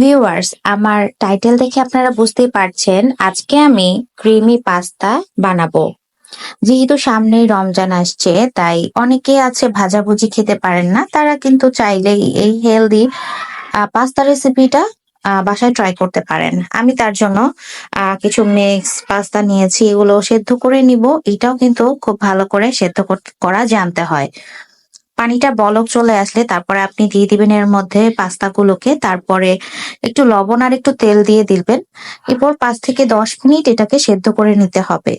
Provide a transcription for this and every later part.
Viewers আমার title দেখে আপনারা বুঝতেই পারছেন, আজকে আমি ক্রিমি পাস্তা বানাবো। যেহেতু সামনেই রমজান আসছে, তাই অনেকে আছে ভাজাভুজি খেতে পারেন না, তারা কিন্তু চাইলেই এই হেলদি পাস্তা রেসিপিটা বাসায় ট্রাই করতে পারেন। আমি তার জন্য কিছু মিক্স পাস্তা নিয়েছি, এগুলো সেদ্ধ করে নিব। এটাও কিন্তু খুব ভালো করে সেদ্ধ করা জানতে হয়। পানিটা বলক চলে আসলে তারপরে আপনি দিয়ে দিবেন এর মধ্যে পাস্তাগুলোকে, তারপরে একটু লবণ আর একটু তেল দিয়ে দিবেন। এরপর পাঁচ থেকে দশ মিনিট এটাকে সেদ্ধ করে নিতে হবে।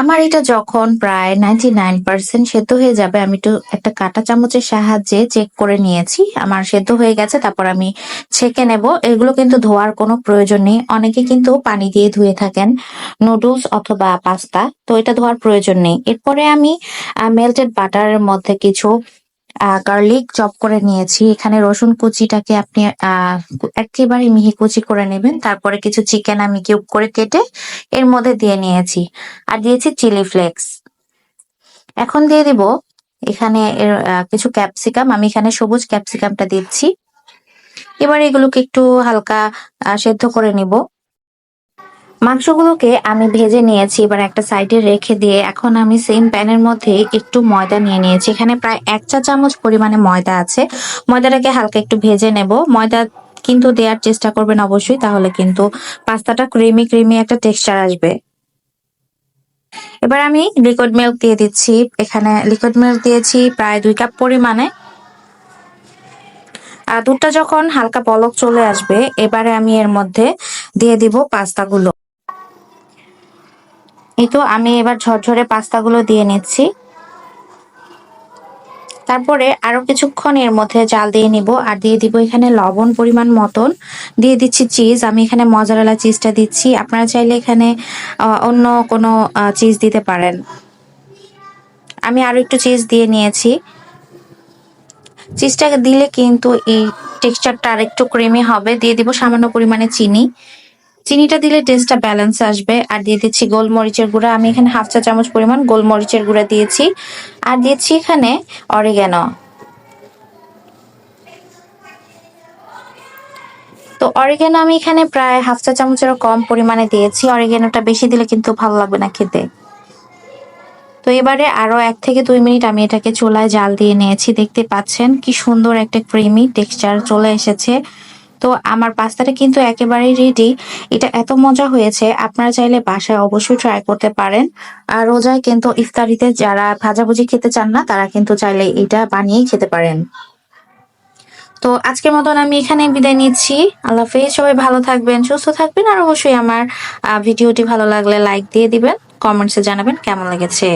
আমার এটা যখন প্রায় নাইনটি নাইন পার্সেন্ট সেদ্ধ হয়ে যাবে, আমি একটু একটা কাঁটা চামচের সাহায্যে চেক করে নিয়েছি। আমার সেদ্ধ হয়ে গেছে, তারপর আমি ছেঁকে নেব। এগুলো কিন্তু ধোয়ার কোনো প্রয়োজন নেই। অনেকে কিন্তু পানি দিয়ে ধুয়ে থাকেন নুডলস অথবা পাস্তা তো এটা ধোয়ার প্রয়োজন নেই। এরপরে আমি মেল্টেড বাটারের মধ্যে কিছু গার্লিক চপ করে নিয়েছি। এখানে রসুন কুচিটাকে আপনি একেবারে মিহি কুচি করে নেবেন। তারপরে কিছু চিকেন আমি কিউব করে কেটে এর মধ্যে দিয়ে নিয়েছি। আর দিয়েছি চিলি ফ্লেক্স এখন দিয়ে দিব এখানে কিছু ক্যাপসিকাম আমি এখানে সবুজ ক্যাপসিকামটা দিচ্ছি। এবার এগুলোকে একটু হালকা সেদ্ধ করে নিব। মাংসগুলোকে আমি ভেজে নিয়েছি, এবার একটা সাইডে রেখে দিয়ে এখন আমি সেম প্যানের মধ্যে একটু ময়দা নিয়ে নিয়েছি। এখানে প্রায় এক চা চামচ পরিমাণে ময়দা আছে। ময়দাটাকে হালকা একটু ভেজে নেব। ময়দা কিন্তু দেওয়ার চেষ্টা করবেন অবশ্যই, তাহলে কিন্তু পাস্তাটা ক্রিমি ক্রিমি একটা টেক্সচার আসবে। এবার আমি লিকুইড মিল্ক দিয়ে দিচ্ছি। এখানে লিকুইড মিল্ক দিয়েছি প্রায় দুই কাপ পরিমাণে। আর দুধটা যখন হালকা পলক চলে আসবে, এবারে আমি এর মধ্যে দিয়ে দিব পাস্তাগুলো। এই তো আমি এবার ঝরঝরে পাস্তাগুলো দিয়ে নিচ্ছি। তারপরে আরও কিছুক্ষণ এর মধ্যে জাল দিয়ে নিব আর দিয়ে দিব এখানে লবণ পরিমাণ মতন। দিয়ে দিচ্ছি চিজ আমি এখানে মজারেলা চিজটা দিচ্ছি। আপনারা চাইলে এখানে অন্য কোনো চিজ দিতে পারেন। আমি আরও একটু চিজ দিয়ে নিয়েছি। চিজটাকে দিলে কিন্তু এই টেক্সচারটা আর একটু ক্রিমি হবে। দিয়ে দিব সামান্য পরিমাণে চিনি। চিনিটা দিলে টেস্টটা ব্যালেন্স আসবে। আর দিয়ে দিচ্ছি গোলমরিচের গুঁড়া। আমি এখানে হাফ চা চামচ পরিমাণ গোলমরিচের গুঁড়া দিয়েছি। আর দিয়েছি এখানে অরিগ্যানো তো অরিগ্যানো আমি এখানে প্রায় হাফ চা চামচেরও কম পরিমাণে দিয়েছি। অরিগ্যানোটা বেশি দিলে কিন্তু ভালো লাগবে না খেতে। তো এবারে আরও এক থেকে দুই মিনিট আমি এটাকে চুলায় জাল দিয়ে নিয়েছি। দেখতে পাচ্ছেন কি সুন্দর একটা ক্রিমি টেক্সচার চলে এসেছে। তো আমার পাস্তাটা কিন্তু একেবারেই রেডি এটা এত মজা হয়েছে, আপনারা চাইলে বাসায় অবশ্যই ট্রাই করতে পারেন। আর রোজায় কিন্তু ইফতারিতে যারা ভাজাভুজি খেতে চান না, তারা কিন্তু চাইলে এটা বানিয়েই খেতে পারেন। তো আজকের মতন আমি এখানে বিদায় নিচ্ছি। আল্লাহ হাফেজ, সবাই ভালো থাকবেন, সুস্থ থাকবেন, আর অবশ্যই আমার ভিডিওটি ভালো লাগলে লাইক দিয়ে দিবেন কমেন্টসে জানাবেন কেমন লেগেছে।